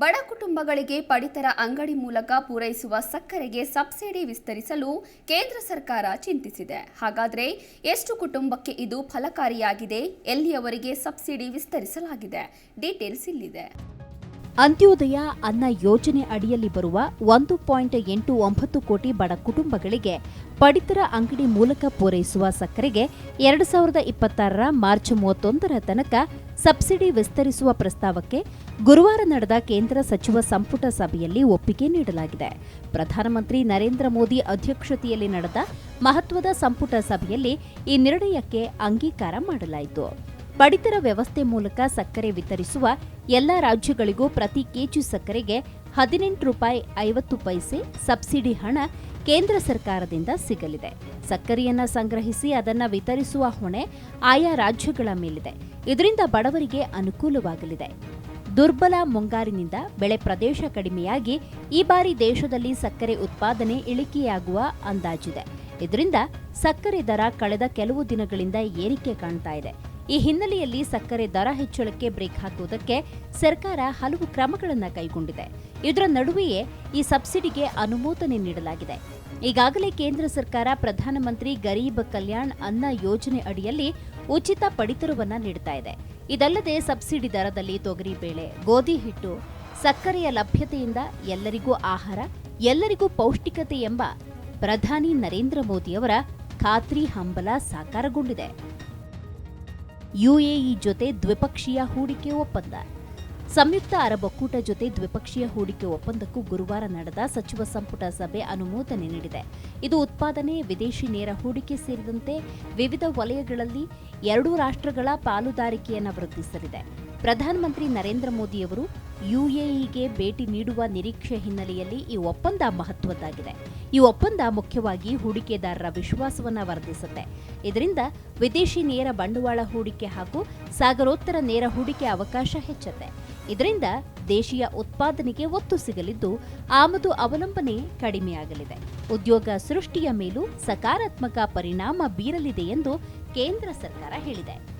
ಬಡ ಕುಟುಂಬಗಳಿಗೆ ಪಡಿತರ ಅಂಗಡಿ ಮೂಲಕ ಪೂರೈಸುವ ಸಕ್ಕರೆಗೆ ಸಬ್ಸಿಡಿ ವಿಸ್ತರಿಸಲು ಕೇಂದ್ರ ಸರ್ಕಾರ ಚಿಂತಿಸಿದೆ. ಹಾಗಾದರೆ ಎಷ್ಟು ಕುಟುಂಬಕ್ಕೆ ಇದು ಫಲಕಾರಿಯಾಗಿದೆ? ಎಲ್ಲಿಯವರೆಗೆ ಸಬ್ಸಿಡಿ ವಿಸ್ತರಿಸಲಾಗಿದೆ? ಡೀಟೇಲ್ಸ್ ಇಲ್ಲಿದೆ. ಅಂತ್ಯೋದಯ ಅನ್ನ ಯೋಜನೆ ಅಡಿಯಲ್ಲಿ ಬರುವ ಒಂದು ಪಾಯಿಂಟ್ ಎಂಟು ಒಂಬತ್ತು ಕೋಟಿ ಬಡ ಕುಟುಂಬಗಳಿಗೆ ಪಡಿತರ ಅಂಗಡಿ ಮೂಲಕ ಪೂರೈಸುವ ಸಕ್ಕರೆಗೆ ಎರಡು ಸಾವಿರದ ಇಪ್ಪತ್ತಾರರ ಮಾರ್ಚ್ ಮೂವತ್ತೊಂದರ ತನಕ ಸಬ್ಸಿಡಿ ವಿಸ್ತರಿಸುವ ಪ್ರಸ್ತಾವಕ್ಕೆ ಗುರುವಾರ ನಡೆದ ಕೇಂದ್ರ ಸಚಿವ ಸಂಪುಟ ಸಭೆಯಲ್ಲಿ ಒಪ್ಪಿಗೆ ನೀಡಲಾಗಿದೆ. ಪ್ರಧಾನಮಂತ್ರಿ ನರೇಂದ್ರ ಮೋದಿ ಅಧ್ಯಕ್ಷತೆಯಲ್ಲಿ ನಡೆದ ಮಹತ್ವದ ಸಂಪುಟ ಸಭೆಯಲ್ಲಿ ಈ ನಿರ್ಣಯಕ್ಕೆ ಅಂಗೀಕಾರ ಮಾಡಲಾಯಿತು. ಪಡಿತರ ವ್ಯವಸ್ಥೆ ಮೂಲಕ ಸಕ್ಕರೆ ವಿತರಿಸುವ ಎಲ್ಲ ರಾಜ್ಯಗಳಿಗೂ ಪ್ರತಿ ಕೆಜಿ ಸಕ್ಕರೆಗೆ ಹದಿನೆಂಟು ರೂಪಾಯಿ ಐವತ್ತು ಪೈಸೆ ಸಬ್ಸಿಡಿ ಹಣ ಕೇಂದ್ರ ಸರ್ಕಾರದಿಂದ ಸಿಗಲಿದೆ. ಸಕ್ಕರೆಯನ್ನ ಸಂಗ್ರಹಿಸಿ ಅದನ್ನ ವಿತರಿಸುವ ಹೊಣೆ ಆಯಾ ರಾಜ್ಯಗಳ ಮೇಲಿದೆ. ಇದರಿಂದ ಬಡವರಿಗೆ ಅನುಕೂಲವಾಗಲಿದೆ. ದುರ್ಬಲ ಮುಂಗಾರಿನಿಂದ ಬೆಳೆ ಪ್ರದೇಶ ಕಡಿಮೆಯಾಗಿ ಈ ಬಾರಿ ದೇಶದಲ್ಲಿ ಸಕ್ಕರೆ ಉತ್ಪಾದನೆ ಇಳಿಕೆಯಾಗುವ ಅಂದಾಜಿದೆ. ಇದರಿಂದ ಸಕ್ಕರೆ ದರ ಕಳೆದ ಕೆಲವು ದಿನಗಳಿಂದ ಏರಿಕೆ ಕಾಣ್ತಾ ಇದೆ. ಈ ಹಿನ್ನೆಲೆಯಲ್ಲಿ ಸಕ್ಕರೆ ದರ ಹೆಚ್ಚಳಕ್ಕೆ ಬ್ರೇಕ್ ಹಾಕುವುದಕ್ಕೆ ಸರ್ಕಾರ ಹಲವು ಕ್ರಮಗಳನ್ನು ಕೈಗೊಂಡಿದೆ. ಇದರ ನಡುವೆಯೇ ಈ ಸಬ್ಸಿಡಿಗೆ ಅನುಮೋದನೆ ನೀಡಲಾಗಿದೆ. ಈಗಾಗಲೇ ಕೇಂದ್ರ ಸರ್ಕಾರ ಪ್ರಧಾನಮಂತ್ರಿ ಗರೀಬ್ ಕಲ್ಯಾಣ್ ಅನ್ನ ಯೋಜನೆ ಅಡಿಯಲ್ಲಿ ಉಚಿತ ಪಡಿತರವನ್ನು ನೀಡುತ್ತಾ ಇದೆ. ಇದಲ್ಲದೆ ಸಬ್ಸಿಡಿ ದರದಲ್ಲಿ ತೊಗರಿಬೇಳೆ ಗೋಧಿ ಹಿಟ್ಟು, ಸಕ್ಕರೆಯ ಲಭ್ಯತೆಯಿಂದ ಎಲ್ಲರಿಗೂ ಆಹಾರ, ಎಲ್ಲರಿಗೂ ಪೌಷ್ಟಿಕತೆ ಎಂಬ ಪ್ರಧಾನಿ ನರೇಂದ್ರ ಮೋದಿಯವರ ಖಾತ್ರಿ ಹಂಬಲ ಸಾಕಾರಗೊಂಡಿದೆ. ಯುಎಇ ಜೊತೆ ದ್ವಿಪಕ್ಷೀಯ ಹೂಡಿಕೆ ಒಪ್ಪಂದ. ಸಂಯುಕ್ತ ಅರಬ್ ಒಕ್ಕೂಟ ಜೊತೆ ದ್ವಿಪಕ್ಷೀಯ ಹೂಡಿಕೆ ಒಪ್ಪಂದಕ್ಕೂ ಗುರುವಾರ ನಡೆದ ಸಚಿವ ಸಂಪುಟ ಸಭೆ ಅನುಮೋದನೆ ನೀಡಿದೆ. ಇದು ಉತ್ಪಾದನೆ, ವಿದೇಶಿ ನೇರ ಹೂಡಿಕೆ ಸೇರಿದಂತೆ ವಿವಿಧ ವಲಯಗಳಲ್ಲಿ ಎರಡೂ ರಾಷ್ಟ್ರಗಳ ಪಾಲುದಾರಿಕೆಯನ್ನು ವೃದ್ಧಿಸಲಿದೆ. ಪ್ರಧಾನಮಂತ್ರಿ ನರೇಂದ್ರ ಮೋದಿಯವರು ಯುಎಇಗೆ ಭೇಟಿ ನೀಡುವ ನಿರೀಕ್ಷೆ ಹಿನ್ನೆಲೆಯಲ್ಲಿ ಈ ಒಪ್ಪಂದ ಮಹತ್ವದ್ದಾಗಿದೆ. ಈ ಒಪ್ಪಂದ ಮುಖ್ಯವಾಗಿ ಹೂಡಿಕೆದಾರರ ವಿಶ್ವಾಸವನ್ನು ವರ್ಧಿಸುತ್ತೆ. ಇದರಿಂದ ವಿದೇಶಿ ನೇರ ಬಂಡವಾಳ ಹೂಡಿಕೆ ಹಾಗೂ ಸಾಗರೋತ್ತರ ನೇರ ಹೂಡಿಕೆ ಅವಕಾಶ ಹೆಚ್ಚುತ್ತೆ. ಇದರಿಂದ ದೇಶೀಯ ಉತ್ಪಾದನೆಗೆ ಒತ್ತು ಸಿಗಲಿದ್ದು ಆಮದು ಅವಲಂಬನೆ ಕಡಿಮೆಯಾಗಲಿದೆ. ಉದ್ಯೋಗ ಸೃಷ್ಟಿಯ ಮೇಲೂ ಸಕಾರಾತ್ಮಕ ಪರಿಣಾಮ ಬೀರಲಿದೆ ಎಂದು ಕೇಂದ್ರ ಸರ್ಕಾರ ಹೇಳಿದೆ.